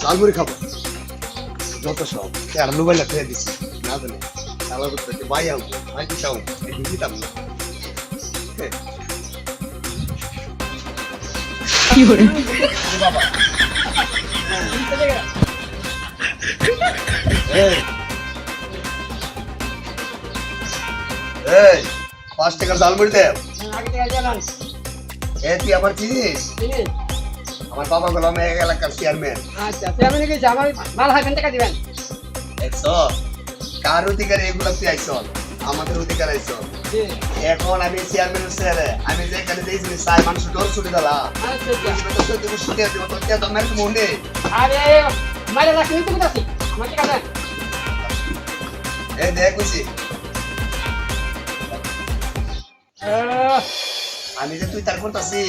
ঝালমুড়ি খাব। যত সব। আর মোবাইল ফেলে দিছি না জানি। করতে ভাই ভাই কি দিতাম না। হ্যাঁ। বাবা এই। এই পাঁচ টাকার ঝালমুড়ি দে। এ তুই আমার চিনিস আমার বাবা গেল আমি এক এলাকার চেয়ারম্যান আচ্ছা চেয়ারম্যান গেছে আমার মাল হাইবেন টাকা দিবেন? একশো কার অধিকারে এগুলো তুই আইস আমাদের অধিকার আইস এখন আমি চেয়ারম্যানের ছেলে আমি যে জিনিস চাই মানুষ ডর ছুটে দিলা মনে আরে মারে তুমি আমার এই দেখ আহ, আমি যে তুই তার করতেছি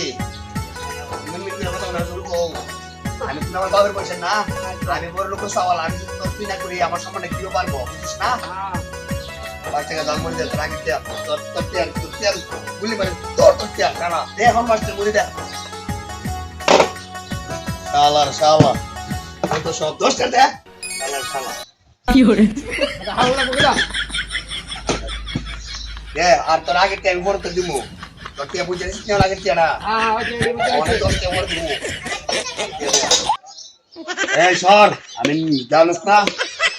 আমি আমার বাবার পয়সা না আমি বড় লোক সওয়াল আমি যদি তুই না করি আমার সম্মানে কিলো পারব বুঝিস না? আহ, পাঁচ টাকা দাম মরে যায় তোর আগে দেয়া তোর তোর তেল তোর তেল গুলি মানে তোর তোর তেল কানা দে এখন মাস্টার মুড়ি দে। শালার শালা তো সব দোষটা দে। শালার শালা। বুঝলা দে আর তোর আগে আমি বড় তো দিমু। বড় দিমু এই সর আমি জানিস না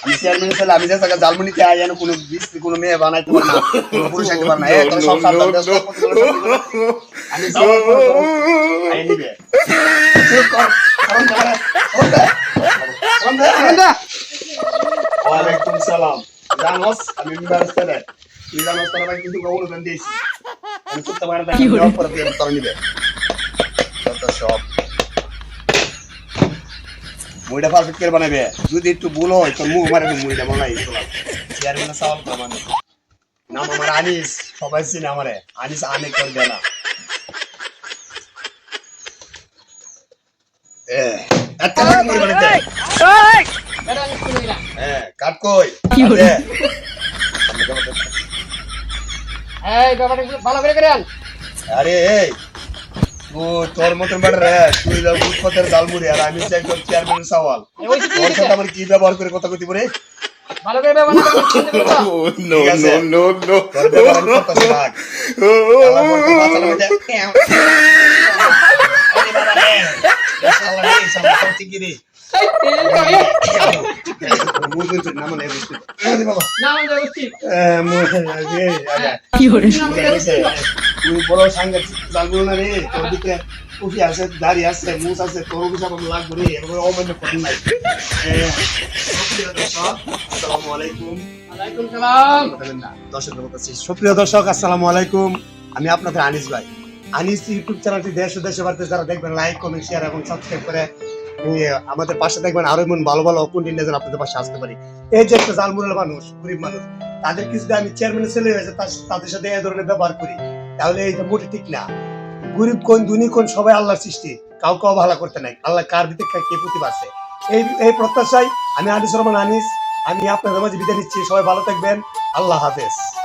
আমি চেয়ারম্যান ছেলে আমি যে টাকা জালমুনি কে আই কোনো বিষ কোনো মেয়ে বানাইতে পার না কোনো পুরুষ আইতে পার না এ তোর সব সব সব। আমি যাওয়ার পর তোর আই নিবে চুপ কর কারণ ধরে ওঠে কারণ ধরে আনন্দা, সালাম জানোস আমি ছেলে জানোস তোর কিন্তু দিয়েছি আমি করতে পারি না দেওয়ার পরে তুই তোর নিবে। সব। মুইটা পারফেক্ট করে বানাবে যদি একটু ভুল হয় তোর মুখ মারে মুইটা বানাই চেয়ারম্যান সাওয়াল করে মানে নাম আমার আনিস সবাই চিনে আমারে। আনিস আনে করে দেয় না কাট কই? কি। এই ব্যাপারটা ভালো করে করেন আরে এই তুই তোর মতন বেটা রে তুই লোক উৎপতের জালমুড়ি আর আমি চাই তোর চেয়ারম্যান সাওয়াল। তোর সাথে আমার কি ব্যবহার করে কথা কইতে পারে? ভালো করে ব্যবহার শুনতে পেল তো? ঠিক আছে। তোর ব্যবহার আমি করতেছি না আমার মতো বড় সাংঘাতিক জানব না দর্শক আসসালামু আলাইকুম। আমি আপনাদের আনিস ভাই। আনিস ইউটিউব চ্যানেলটি দেশ ও দেশের বাড়িতে যারা দেখবেন লাইক কমেন্ট শেয়ার এবং সাবস্ক্রাইব করে আমাদের পাশে দেখবেন আরও এমন ভালো ভালো কন্টেন্ট নিয়ে আপনাদের পাশে আসতে পারি। এই যে একটা জালমুরের মানুষ, গরিব মানুষ, তাদের কিছু আমি চেয়ারম্যানের ছেলে হয়েছে তাদের সাথে এই ধরনের ব্যবহার করি, তাহলে এইটা মোটে ঠিক না। গরিব কোন, ধনী কোন, সবাই আল্লাহর সৃষ্টি কাউকে অবহেলা করতে নাই। আল্লাহ কার কে- কে প্রতিভা আছে? এই এই প্রত্যাশায় আমি আনিস রহমান আনিস, আমি আপনাদের মাঝে বিদায় নিচ্ছি। সবাই ভালো থাকবেন। আল্লাহ হাফেজ।